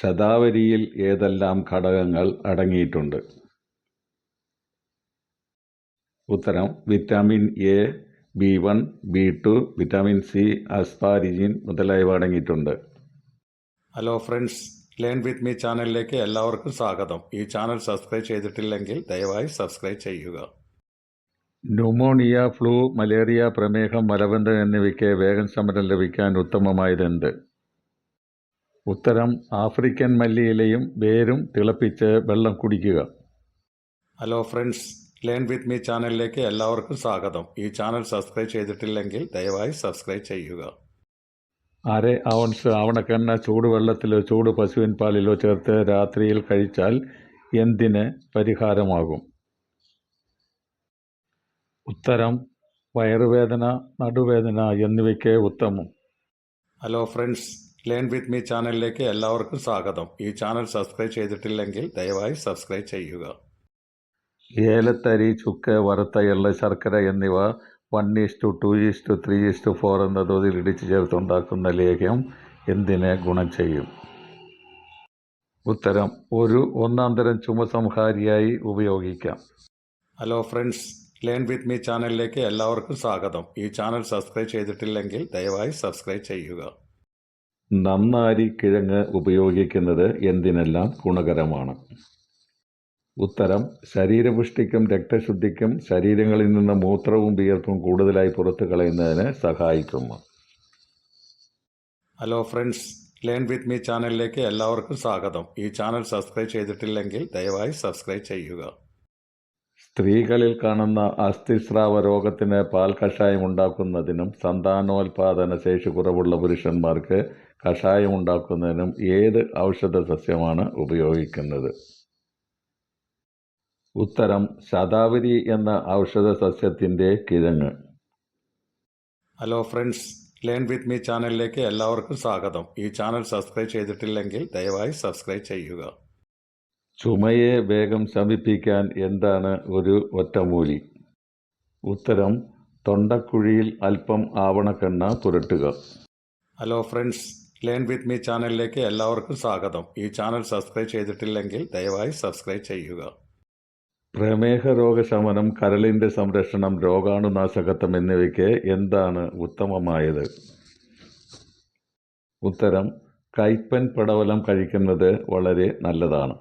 ശതാവരിയിൽ ഏതെല്ലാം ഘടകങ്ങൾ അടങ്ങിയിട്ടുണ്ട്? ഉത്തരം vitamin A B one B two vitamin C asparagine മുതലായവ അടങ്ങിയിട്ടുണ്ട്. Hello friends learn with me ചാനലിലേക്ക് എല്ലാവർക്കും സ്വാഗതം. ഈ ചാനൽ സബ്സ്ക്രൈബ് ചെയ്തിട്ടില്ലെങ്കിൽ ദയവായി സബ്സ്ക്രൈബ് ചെയ്യുക. ന്യൂമോണിയ ഫ്ലൂ മലേറിയ പ്രമേഹം മലബന്ധം എന്നിവയ്ക്ക് വേഗം സമരം ലഭിക്കാൻ ഉത്തമമായതെന്ത് ഉത്തരം ആഫ്രിക്കൻ മല്ലിയിലയും വേരും തിളപ്പിച്ച് വെള്ളം കുടിക്കുക. Hello friends learn with me ചാനലിലേക്ക് എല്ലാവർക്കും സ്വാഗതം. ഈ ചാനൽ സബ്സ്ക്രൈബ് ചെയ്തിട്ടില്ലെങ്കിൽ ദയവായി സബ്സ്ക്രൈബ് ചെയ്യുക. അര ഔൺസ് ആവണക്കെണ്ണ ചൂടുവെള്ളത്തിലോ ചൂട് പശുവിൻ പാലിലോ ചേർത്ത് രാത്രിയിൽ കഴിച്ചാൽ എന്തിന് പരിഹാരമാകും? ഉത്തരം വയറുവേദന നടുവേദന എന്നിവയ്ക്ക് ഉത്തമം. Hello friends learn with me ചാനലിലേക്ക് എല്ലാവർക്കും സ്വാഗതം. ഈ ചാനൽ സബ്സ്ക്രൈബ് ചെയ്തിട്ടില്ലെങ്കിൽ ദയവായി സബ്സ്ക്രൈബ് ചെയ്യുക. ഏലത്തരി ചുക്ക് വറുത്ത എള്ള് ശർക്കര എന്നിവ one is to two is to three is to four എന്ന തോതിൽ ഇടിച്ചു ചേർത്തുണ്ടാക്കുന്ന ലേഹ്യം എന്തിനെ ഗുണം ചെയ്യും? ഉത്തരം ഒരു ഒന്നാം തരം ചുമസംഹാരിയായി ഉപയോഗിക്കാം. Hello friends learn with me ചാനലിലേക്ക് എല്ലാവർക്കും സ്വാഗതം. ഈ ചാനൽ സബ്സ്ക്രൈബ് ചെയ്തിട്ടില്ലെങ്കിൽ ദയവായി സബ്സ്ക്രൈബ് ചെയ്യുക. നന്നാരി കിഴങ്ങ് ഉപയോഗിക്കുന്നത് എന്തിനെല്ലാം ഗുണകരമാണ്? ഉത്തരം ശരീരപുഷ്ടിക്കും രക്തശുദ്ധിക്കും ശരീരങ്ങളിൽ നിന്ന് മൂത്രവും വിയർപ്പും കൂടുതലായി പുറത്തു കളയുന്നതിന് സഹായിക്കുന്നു. Hello friends learn with me ചാനലിലേക്ക് എല്ലാവർക്കും സ്വാഗതം. ഈ ചാനൽ സബ്സ്ക്രൈബ് ചെയ്തിട്ടില്ലെങ്കിൽ ദയവായി സബ്സ്ക്രൈബ് ചെയ്യുക. സ്ത്രീകളിൽ കാണുന്ന അസ്ഥിസ്രാവ രോഗത്തിന് പാൽ കഷായം ഉണ്ടാക്കുന്നതിനും സന്താനോൽപാദന ശേഷി കുറവുള്ള പുരുഷന്മാർക്ക് കഷായം ഉണ്ടാക്കുന്നതിനും ഏത് ഔഷധ സസ്യമാണ് ഉപയോഗിക്കുന്നത്? ഉത്തരം ശതാവരി എന്ന ഔഷധ സസ്യത്തിന്റെ കിഴങ്ങ്. Hello friends learn with me ചാനലിലേക്ക് എല്ലാവർക്കും സ്വാഗതം. ഈ ചാനൽ സബ്സ്ക്രൈബ് ചെയ്തിട്ടില്ലെങ്കിൽ ദയവായി സബ്സ്ക്രൈബ് ചെയ്യുക. ചുമയെ വേഗം ശമിപ്പിക്കാൻ എന്താണ് ഒരു ഒറ്റമൂലി? ഉത്തരം തൊണ്ടക്കുഴിയിൽ അല്പം ആവണക്കെണ്ണ പുരട്ടുക. Hello friends learn with me ചാനലിലേക്ക് എല്ലാവർക്കും സ്വാഗതം. ഈ ചാനൽ സബ്സ്ക്രൈബ് ചെയ്തിട്ടില്ലെങ്കിൽ ദയവായി സബ്സ്ക്രൈബ് ചെയ്യുക. പ്രമേഹ രോഗശമനം കരളിന്റെ സംരക്ഷണം രോഗാണുനാശകത്വം എന്നിവയ്ക്ക് എന്താണ് ഉത്തമമായത്? ഉത്തരം കൈപ്പൻ പടവലം കഴിക്കുന്നത് വളരെ നല്ലതാണ്.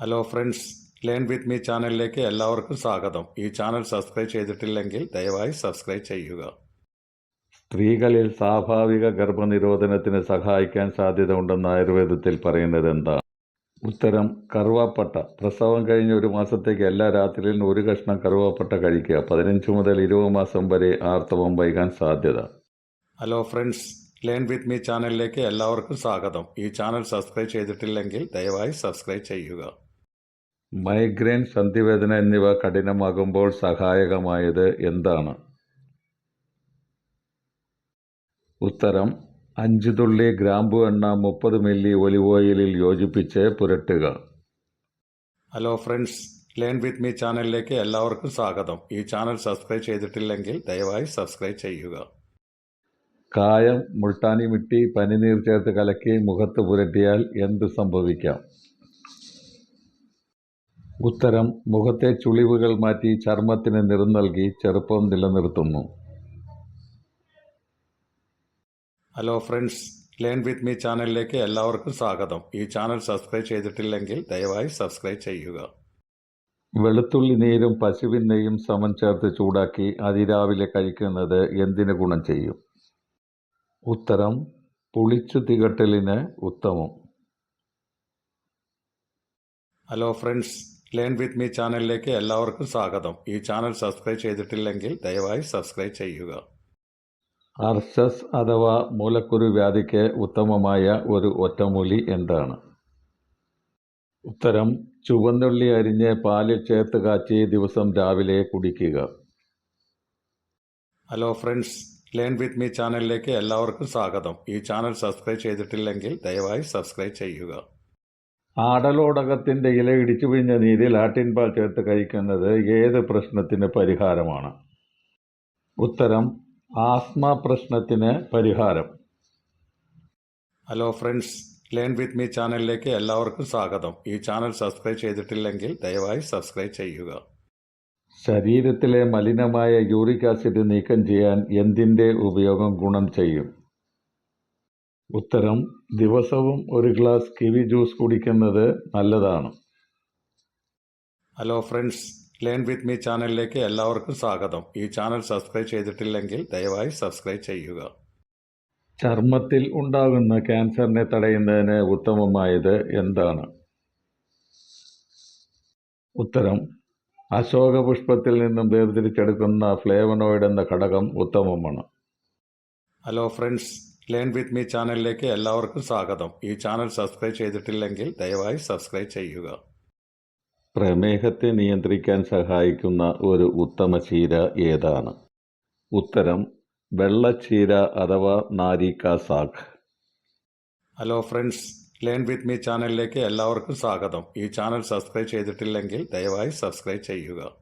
Hello friends learn with me ചാനലിലേക്ക് എല്ലാവർക്കും സ്വാഗതം. ഈ ചാനൽ സബ്സ്ക്രൈബ് ചെയ്തിട്ടില്ലെങ്കിൽ ദയവായി സബ്സ്ക്രൈബ് ചെയ്യുക. സ്ത്രീകളിൽ സ്വാഭാവിക ഗർഭനിരോധനത്തിന് സഹായിക്കാൻ സാധ്യത ഉണ്ടെന്ന് ആയുർവേദത്തിൽ പറയുന്നത് എന്താ? ഉത്തരം കറുവാപ്പട്ട. പ്രസവം കഴിഞ്ഞ് ഒരു മാസത്തേക്ക് എല്ലാ രാത്രിയിലും ഒരു കഷ്ണം കറുവാപ്പട്ട കഴിക്കുക. പതിനഞ്ച് മുതൽ ഇരുപത് മാസം വരെ ആർത്തവം വൈകാൻ സാധ്യത. Hello friends learn with me ചാനലിലേക്ക് എല്ലാവർക്കും സ്വാഗതം. ഈ ചാനൽ സബ്സ്ക്രൈബ് ചെയ്തിട്ടില്ലെങ്കിൽ ദയവായി സബ്സ്ക്രൈബ് ചെയ്യുക. മൈഗ്രെയിൻ സന്ധിവേദന എന്നിവ കഠിനമാകുമ്പോൾ സഹായകമായത് എന്താണ്? ഉത്തരം അഞ്ച് തുള്ളി ഗ്രാമ്പു എണ്ണ മുപ്പത് മില്ലി ഒലിവ് ഓയിലിൽ യോജിപ്പിച്ച് പുരട്ടുക. Hello friends learn with me ചാനലിലേക്ക് എല്ലാവർക്കും സ്വാഗതം. ഈ ചാനൽ സബ്സ്ക്രൈബ് ചെയ്തിട്ടില്ലെങ്കിൽ ദയവായി സബ്സ്ക്രൈബ് ചെയ്യുക. കായം മുൾട്ടാനി മിട്ടി പനിനീർ ചേർത്ത് കലക്കി മുഖത്ത് പുരട്ടിയാൽ എന്ത് സംഭവിക്കാം? ഉത്തരം മുഖത്തെ ചുളിവുകൾ മാറ്റി ചർമ്മത്തിന് നിറം നൽകി ചെറുപ്പം നിലനിർത്തുന്നു. Hello friends learn with me ചാനലിലേക്ക് എല്ലാവർക്കും സ്വാഗതം. ഈ ചാനൽ സബ്സ്ക്രൈബ് ചെയ്തിട്ടില്ലെങ്കിൽ ദയവായി സബ്സ്ക്രൈബ് ചെയ്യുക. വെളുത്തുള്ളി നീരും പശുവിൻ നെയ്യും സമം ചേർത്ത് ചൂടാക്കി അതിരാവിലെ കഴിക്കുന്നത് എന്തിന് ഗുണം ചെയ്യും? ഉത്തരം പുളിച്ചു തികട്ടലിന് ഉത്തമം. Hello friends learn with me ചാനലിലേക്ക് എല്ലാവർക്കും സ്വാഗതം. ഈ ചാനൽ സബ്സ്ക്രൈബ് ചെയ്തിട്ടില്ലെങ്കിൽ ദയവായി സബ്സ്ക്രൈബ് ചെയ്യുക. അർഷസ് അഥവാ മൂലക്കുരു വ്യാധിക്ക് ഉത്തമമായ ഒരു ഒറ്റമൂലി എന്താണ്? ഉത്തരം ചുവന്നുള്ളി അരിഞ്ഞ് പാലിൽ ചേർത്ത് കാച്ചി ദിവസം രാവിലെ കുടിക്കുക. Hello friends learn with me ചാനലിലേക്ക് എല്ലാവർക്കും സ്വാഗതം. ഈ ചാനൽ സബ്സ്ക്രൈബ് ചെയ്തിട്ടില്ലെങ്കിൽ ദയവായി സബ്സ്ക്രൈബ് ചെയ്യുക. ആടലോടകത്തിന്റെ ഇല ഇടിച്ചു പിഴിഞ്ഞ ലാറ്റിൻ ആട്ടിൻപാൽ ചേർത്ത് കഴിക്കുന്നത് ഏത് പ്രശ്നത്തിന് പരിഹാരമാണ്? ഉത്തരം ആസ്മ പ്രശ്നത്തിന് പരിഹാരം. Hello friends learn with me ചാനലിലേക്ക് എല്ലാവർക്കും സ്വാഗതം. ഈ ചാനൽ സബ്സ്ക്രൈബ് ചെയ്തിട്ടില്ലെങ്കിൽ ദയവായി സബ്സ്ക്രൈബ് ചെയ്യുക. ശരീരത്തിലെ മലിനമായ യൂറിക് ആസിഡ് നീക്കം ചെയ്യാൻ എന്തിന്റെ ഉപയോഗം ഗുണം ചെയ്യും? ഉത്തരം ദിവസവും ഒരു ഗ്ലാസ് കിവി ജ്യൂസ് കുടിക്കുന്നത് നല്ലതാണ്. Hello friends learn with me ചാനലിലേക്ക് എല്ലാവർക്കും സ്വാഗതം. ഈ ചാനൽ സബ്സ്ക്രൈബ് ചെയ്തിട്ടില്ലെങ്കിൽ ദയവായി സബ്സ്ക്രൈബ് ചെയ്യുക. ചർമ്മത്തിൽ ഉണ്ടാകുന്ന ക്യാൻസറിനെ തടയുന്നതിന് ഉത്തമമായത് എന്താണ്? ഉത്തരം അശോകപുഷ്പത്തിൽ നിന്നും വേർതിരിച്ചെടുക്കുന്ന ഫ്ലേവനോയിഡ് എന്ന ഘടകം ഉത്തമമാണ്. Hello friends learn with me ചാനലിലേക്ക് എല്ലാവർക്കും സ്വാഗതം. ഈ ചാനൽ സബ്സ്ക്രൈബ് ചെയ്തിട്ടില്ലെങ്കിൽ ദയവായി സബ്സ്ക്രൈബ് ചെയ്യുക. പ്രമേഹത്തെ നിയന്ത്രിക്കാൻ സഹായിക്കുന്ന ഒരു ഉത്തമ ചീര ഏതാണ്? ഉത്തരം വെള്ളച്ചീര അഥവാ നാരിക്ക zag. Hello friends learn with me ചാനലിലേക്ക് എല്ലാവർക്കും സ്വാഗതം. ഈ ചാനൽ സബ്സ്ക്രൈബ് ചെയ്തിട്ടില്ലെങ്കിൽ ദയവായി സബ്സ്ക്രൈബ് ചെയ്യുക.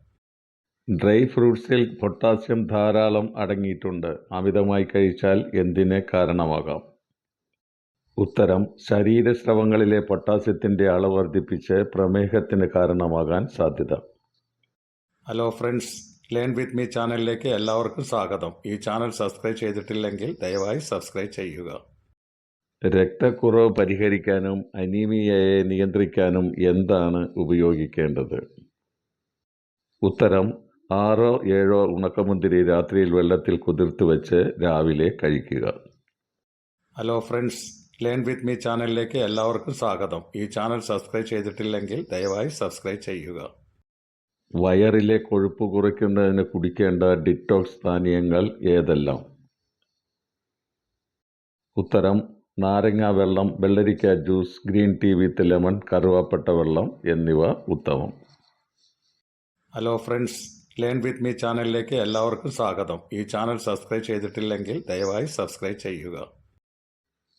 ഡ്രൈ ഫ്രൂട്ട്സിൽ പൊട്ടാസ്യം ധാരാളം അടങ്ങിയിട്ടുണ്ട്. അമിതമായി കഴിച്ചാൽ എന്തിനെ കാരണമാകാം? ഉത്തരം ശരീരസ്രവങ്ങളിലെ പൊട്ടാസ്യത്തിന്റെ അളവ് വർദ്ധിപ്പിച്ച് പ്രമേഹത്തിന് കാരണമാകാൻ സാധ്യത. Hello friends learn with me ചാനലിലേക്ക് എല്ലാവർക്കും സ്വാഗതം. ഈ ചാനൽ സബ്സ്ക്രൈബ് ചെയ്തിട്ടില്ലെങ്കിൽ ദയവായി സബ്സ്ക്രൈബ് ചെയ്യുക. രക്തക്കുറവ് പരിഹരിക്കാനും അനീമിയയെ നിയന്ത്രിക്കാനും എന്താണ് ഉപയോഗിക്കേണ്ടത്? ഉത്തരം ആറോ ഏഴോ ഉണക്കമുന്തിരി രാത്രിയിൽ വെള്ളത്തിൽ കുതിർത്ത് വെച്ച് രാവിലെ കഴിക്കുക. Hello friends learn with me ചാനലിലേക്ക് എല്ലാവർക്കും സ്വാഗതം. ഈ ചാനൽ സബ്സ്ക്രൈബ് ചെയ്തിട്ടില്ലെങ്കിൽ ദയവായി സബ്സ്ക്രൈബ് ചെയ്യുക. വയറിലെ കൊഴുപ്പ് കുറയ്ക്കുന്നതിന് കുടിക്കേണ്ട ഡിറ്റോക്സ് പാനീയങ്ങൾ ഏതെല്ലാം? ഉത്തരം നാരങ്ങ വെള്ളം വെള്ളരിക്ക juice green tea with lemon കറുവാപ്പട്ട വെള്ളം എന്നിവ ഉത്തമം. Hello friends learn with me ചാനലിലേക്ക് എല്ലാവർക്കും സ്വാഗതം. ഈ ചാനൽ സബ്സ്ക്രൈബ് ചെയ്തിട്ടില്ലെങ്കിൽ ദയവായി സബ്സ്ക്രൈബ് ചെയ്യുക.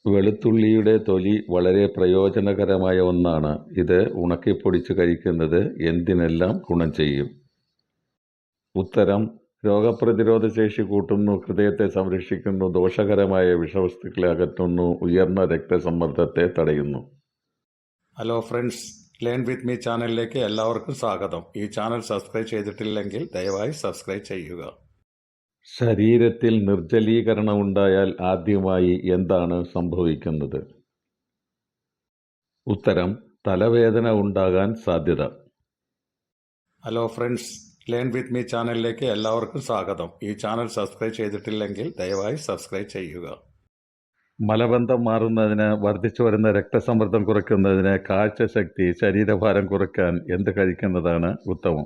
വെളുത്തുള്ളിയുടെ തൊലി വളരെ പ്രയോജനകരമായ ഒന്നാണ്. ഇത് ഉണക്കിപ്പൊടിച്ച് കഴിക്കുന്നത് എന്തിനെല്ലാം ഗുണം ചെയ്യും? ഉത്തരം രോഗപ്രതിരോധ ശേഷി കൂട്ടുന്നു ഹൃദയത്തെ സംരക്ഷിക്കുന്നു ദോഷകരമായ വിഷവസ്തുക്കളെ അകറ്റുന്നു ഉയർന്ന രക്തസമ്മർദ്ദത്തെ തടയുന്നു. Hello friends learn with me ചാനലിലേക്ക് എല്ലാവർക്കും സ്വാഗതം. ഈ ചാനൽ സബ്സ്ക്രൈബ് ചെയ്തിട്ടില്ലെങ്കിൽ ദയവായി സബ്സ്ക്രൈബ് ചെയ്യുക. ശരീരത്തിൽ നിർജലീകരണം ഉണ്ടായാൽ ആദ്യമായി എന്താണ് സംഭവിക്കുന്നത്? ഉത്തരം തലവേദന ഉണ്ടാകാൻ സാധ്യത. Hello friends learn with me ചാനലിലേക്ക് എല്ലാവർക്കും സ്വാഗതം. ഈ ചാനൽ സബ്സ്ക്രൈബ് ചെയ്തിട്ടില്ലെങ്കിൽ ദയവായി സബ്സ്ക്രൈബ് ചെയ്യുക. മലബന്ധം മാറുന്നതിന് വർദ്ധിച്ചു വരുന്ന രക്തസമ്മർദ്ദം കുറയ്ക്കുന്നതിന് കാഴ്ചശക്തി ശരീരഭാരം കുറയ്ക്കാൻ എന്ത് കഴിക്കുന്നതാണ് ഉത്തമം?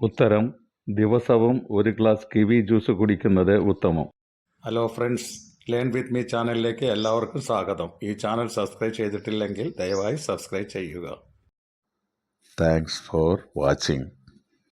ഉത്തരം ദിവസവും ഒരു ഗ്ലാസ് കിവി ജ്യൂസ് കുടിക്കുന്നത് ഉത്തമം. Hello friends learn with me ചാനലിലേക്ക് എല്ലാവർക്കും സ്വാഗതം. ഈ ചാനൽ സബ്സ്ക്രൈബ് ചെയ്തിട്ടില്ലെങ്കിൽ ദയവായി സബ്സ്ക്രൈബ് ചെയ്യുക. Thanks for watching